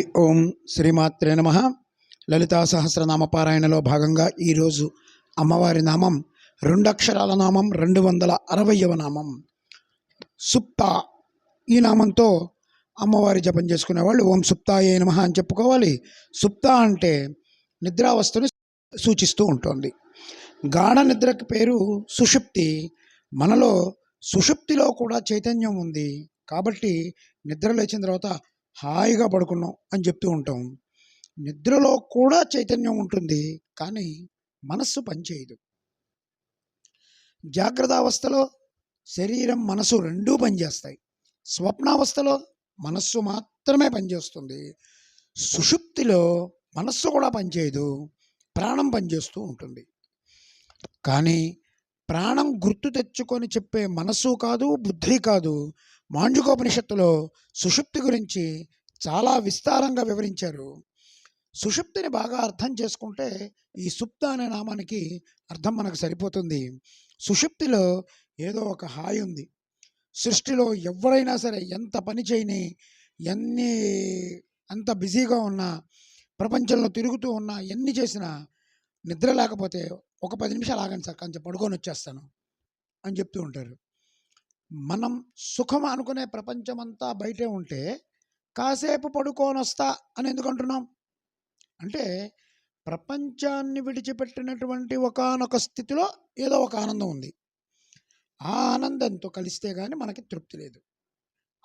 హరి ఓం శ్రీమాత్రే నమ. లలితా సహస్రనామ పారాయణలో భాగంగా ఈరోజు అమ్మవారి నామం రెండు అక్షరాల నామం రెండు వందల అరవయవ నామం. సుప్త ఈ నామంతో అమ్మవారి జపం చేసుకునే వాళ్ళు ఓం సుప్తాయే నమ అని చెప్పుకోవాలి. సుప్త అంటే నిద్రావస్థను సూచిస్తూ ఉంటుంది. గాఢ నిద్రకి పేరు సుషుప్తి. మనలో సుషుప్తిలో కూడా చైతన్యం ఉంది. కాబట్టి నిద్ర లేచిన తర్వాత హాయిగా పడుకున్నాం అని చెప్తూ ఉంటాం. నిద్రలో కూడా చైతన్యం ఉంటుంది కానీ మనస్సు పనిచేయదు. జాగ్రత్త అవస్థలో శరీరం మనసు రెండూ పనిచేస్తాయి. స్వప్నావస్థలో మనస్సు మాత్రమే పనిచేస్తుంది. సుషుప్తిలో మనస్సు కూడా పనిచేయదు ప్రాణం పనిచేస్తూ ఉంటుంది. కానీ ప్రాణం గుర్తు తెచ్చుకొని చెప్పే మనస్సు కాదు బుద్ధి కాదు మాంజుకోపనిషత్తులో సుషుప్తి గురించి చాలా విస్తారంగా వివరించారు. సుషుప్తిని బాగా అర్థం చేసుకుంటే ఈ సుప్త అనే నామానికి అర్థం మనకు సరిపోతుంది. సుషుప్తిలో ఏదో ఒక హాయి ఉంది. సృష్టిలో ఎవరైనా సరే ఎంత పని చేయని ఎన్ని అంత బిజీగా ఉన్నా ప్రపంచంలో తిరుగుతూ ఉన్నా ఎన్ని చేసినా నిద్ర లేకపోతే ఒక పది నిమిషాలు ఆగండి సార్ కొంచెం పడుకొని వచ్చేస్తాను అని చెప్తూ ఉంటారు. మనం సుఖం అనుకునే ప్రపంచమంతా బయటే ఉంటే కాసేపు పడుకోనొస్తా వస్తా అని ఎందుకు అంటున్నాం? అంటే ప్రపంచాన్ని విడిచిపెట్టినటువంటి ఒకానొక స్థితిలో ఏదో ఒక ఆనందం ఉంది. ఆ ఆనందంతో కలిస్తే కానీ మనకి తృప్తి లేదు.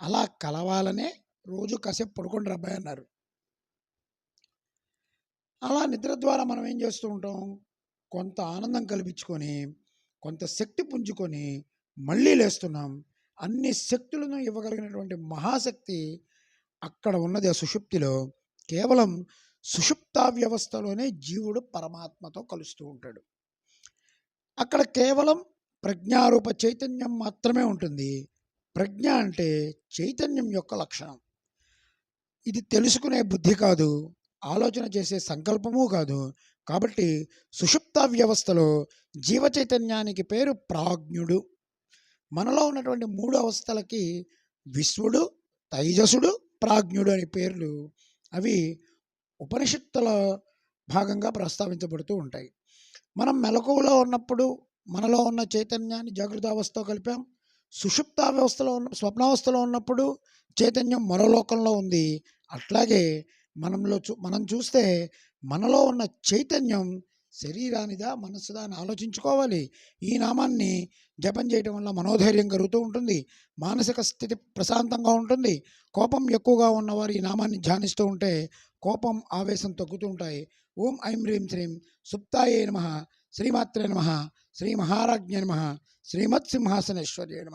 అలా కలవాలనే రోజు కాసేపు పడుకోండి రబ్బాయి అన్నారు. అలా నిద్ర ద్వారా మనం ఏం చేస్తూ ఉంటాం? కొంత ఆనందం కల్పించుకొని కొంత శక్తి పుంజుకొని మళ్ళీ లేస్తున్నాం. అన్ని శక్తులను ఇవ్వగలిగినటువంటి మహాశక్తి అక్కడ ఉన్నది ఆ సుషుప్తిలో. కేవలం సుషుప్త వ్యవస్థలోనే జీవుడు పరమాత్మతో కలుస్తూ ఉంటాడు. అక్కడ కేవలం ప్రజ్ఞారూప చైతన్యం మాత్రమే ఉంటుంది. ప్రజ్ఞ అంటే చైతన్యం యొక్క లక్షణం. ఇది తెలుసుకునే బుద్ధి కాదు. ఆలోచన చేసే సంకల్పము కాదు. కాబట్టి సుషుప్త వ్యవస్థలో జీవ చైతన్యానికి పేరు ప్రాజ్ఞుడు. మనలో ఉన్నటువంటి మూడు అవస్థలకి విశ్వడు తైజసుడు ప్రాజ్ఞుడు అనే పేర్లు అవి ఉపనిషత్తుల భాగంగా ప్రస్తావించబడుతూ ఉంటాయి. మనం మెలకువలో ఉన్నప్పుడు మనలో ఉన్న చైతన్యాన్ని జాగృత అవస్థతో కలిపాం. సుషుప్త వ్యవస్థలో ఉన్న స్వప్నావస్థలో ఉన్నప్పుడు చైతన్యం మరో లోకంలో ఉంది. అట్లాగే మనంలో చూ మనం చూస్తే మనలో ఉన్న చైతన్యం శరీరానిదా మనస్సుదా అని ఆలోచించుకోవాలి. ఈ నామాన్ని జపం చేయటం వల్ల మనోధైర్యం కలుగుతూ ఉంటుంది. మానసిక స్థితి ప్రశాంతంగా ఉంటుంది. కోపం ఎక్కువగా ఉన్నవారు ఈ నామాన్ని ధ్యానిస్తూ ఉంటే కోపం ఆవేశం తగ్గుతూ ఉంటాయి. ఓం ఐం హ్రీం శ్రీం సుప్తాయే నమ. శ్రీమాత్రే నమ. శ్రీ మహారాజ్ఞ నమ. శ్రీమత్ సింహాసనేశ్వర్య నమ.